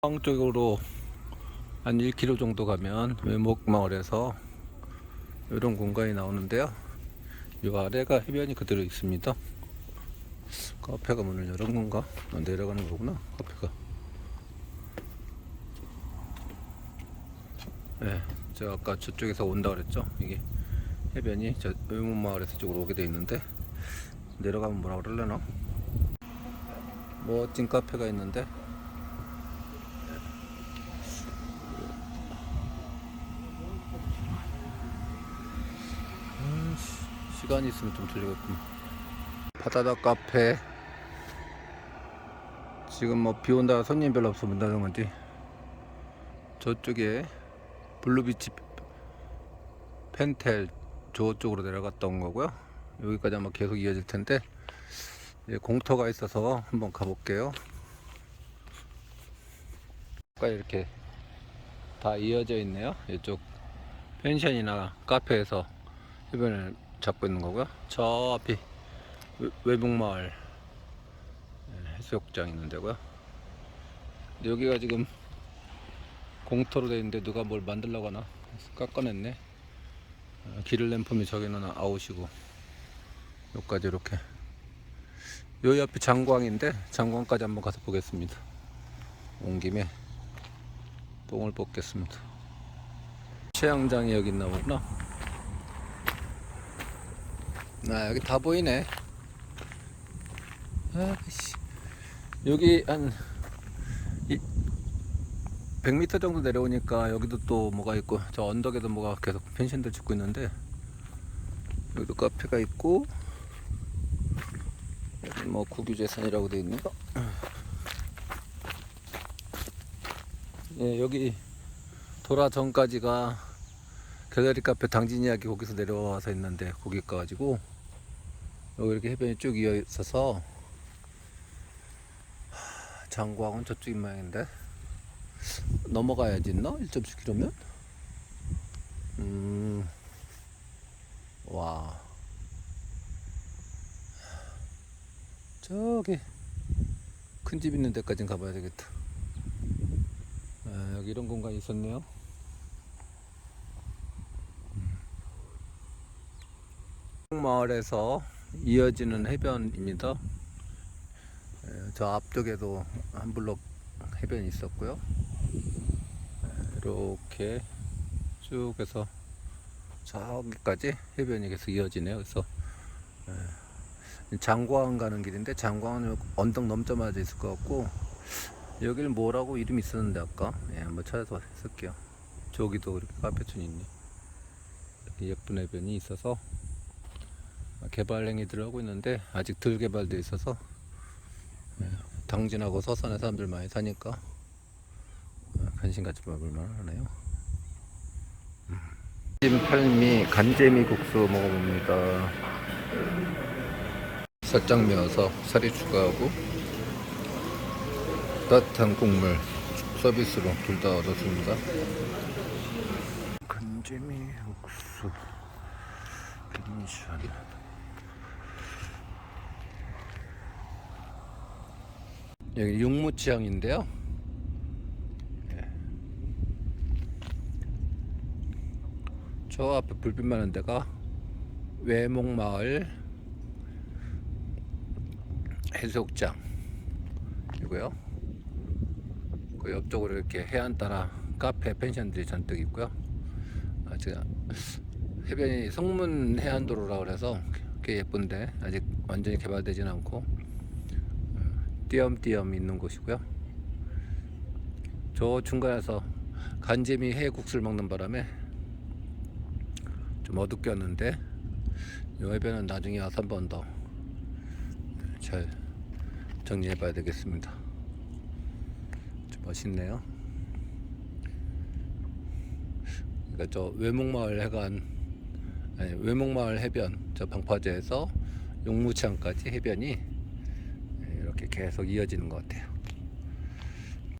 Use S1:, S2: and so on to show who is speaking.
S1: 포항 쪽으로 한 1km 정도 가면 외목마을에서 이런 공간이 나오는데요. 이 아래가 해변이 그대로 있습니다. 카페가 문을 열은 건가? 아, 내려가는 거구나. 카페가. 네, 제가 아까 저쪽에서 온다 그랬죠. 이게 해변이 저 외목마을에서 쪽으로 오게 돼 있는데 내려가면 뭐라 그럴려나? 멋진 카페가 있는데 음, 시- 시간이 있으면 좀 들리겠군. 바다다 카페. 지금 뭐 비 온다 손님 별로 없어 문 닫은 건지 저쪽에 블루비치 펜텔 저쪽으로 내려갔다 온 거고요. 여기까지 아마 계속 이어질 텐데 예, 공터가 있어서 한번 가볼게요. 아까 이렇게 다 이어져 있네요. 이쪽 펜션이나 카페에서 해변을 잡고 있는 거고요. 저 앞이 외- 외북마을 예, 해수욕장 있는 데고요. 근데 여기가 지금 공터로 되어 있는데 누가 뭘 만들려고 하나 깎아냈네. 어, 길을 램품이 저기는 아웃이고 여기까지 이렇게 요 옆이 장광인데 장광까지 한번 가서 보겠습니다. 온 김에 똥을 뽑겠습니다. 채양장이 여기 있나 보구나. 아 여기 다 보이네. 아씨 여기 한 이, 100m 정도 내려오니까 여기도 또 뭐가 있고 저 언덕에도 뭐가 계속 펜션들 짓고 있는데 여기도 카페가 있고 여기 뭐 국유재산이라고 돼 있네요. 예 여기 돌아 전까지가 갤러리 카페 당진 이야기 거기서 내려와서 있는데 거기 가가지고 여기 이렇게 해변이 쭉 이어 있어서 하, 장구항은 저쪽인 모양인데 넘어가야지 있나? 1.7km면? 음, 와. 저기 큰 집 있는 데까진 가봐야 되겠다. 아, 여기 이런 공간이 있었네요. 마을에서 이어지는 해변입니다. 에, 저 앞쪽에도 한 블록 해변이 있었고요. 에, 이렇게 쭉 해서 저기까지 해변이 계속 이어지네요. 그래서 에, 장광 가는 길인데 장광은 언덕 넘자마자 있을 것 같고 여기는 뭐라고 이름이 있었는데 아까 예, 한번 찾아서 쓸게요. 저기도 이렇게 카페촌이 있네. 예쁜 해변이 있어서 개발 행위들을 하고 있는데 아직 덜 개발되어 있어서 예, 당진하고 서산에 사람들 많이 사니까 어, 관심 가지 먹을 만하네요. 찜 팔미 간재미 국수 먹어봅니다. 살짝 메어서 살이 추가하고 따뜻한 국물 서비스로 둘 다 얻었습니다. 간재미 국수 펜션 여기 육무치항인데요. 예. 저 앞에 불빛 많은 데가 외목마을 해수욕장이고요. 그 옆쪽으로 이렇게 해안 따라 카페 펜션들이 잔뜩 있고요. 아, 제가 해변이 성문 해안도로라 그래서 꽤 예쁜데 아직 완전히 개발되진 않고 띄엄띄엄 있는 곳이고요. 저 중간에서 간재미 해국수를 먹는 바람에 좀 어둡겠는데 이 해변은 나중에 와서 한 번 더 잘 정리해 봐야 되겠습니다. 좀 멋있네요. 그러니까 저 외목마을 해관 아니 외목마을 해변 저 방파제에서 용무창까지 해변이 이렇게 계속 이어지는 것 같아요.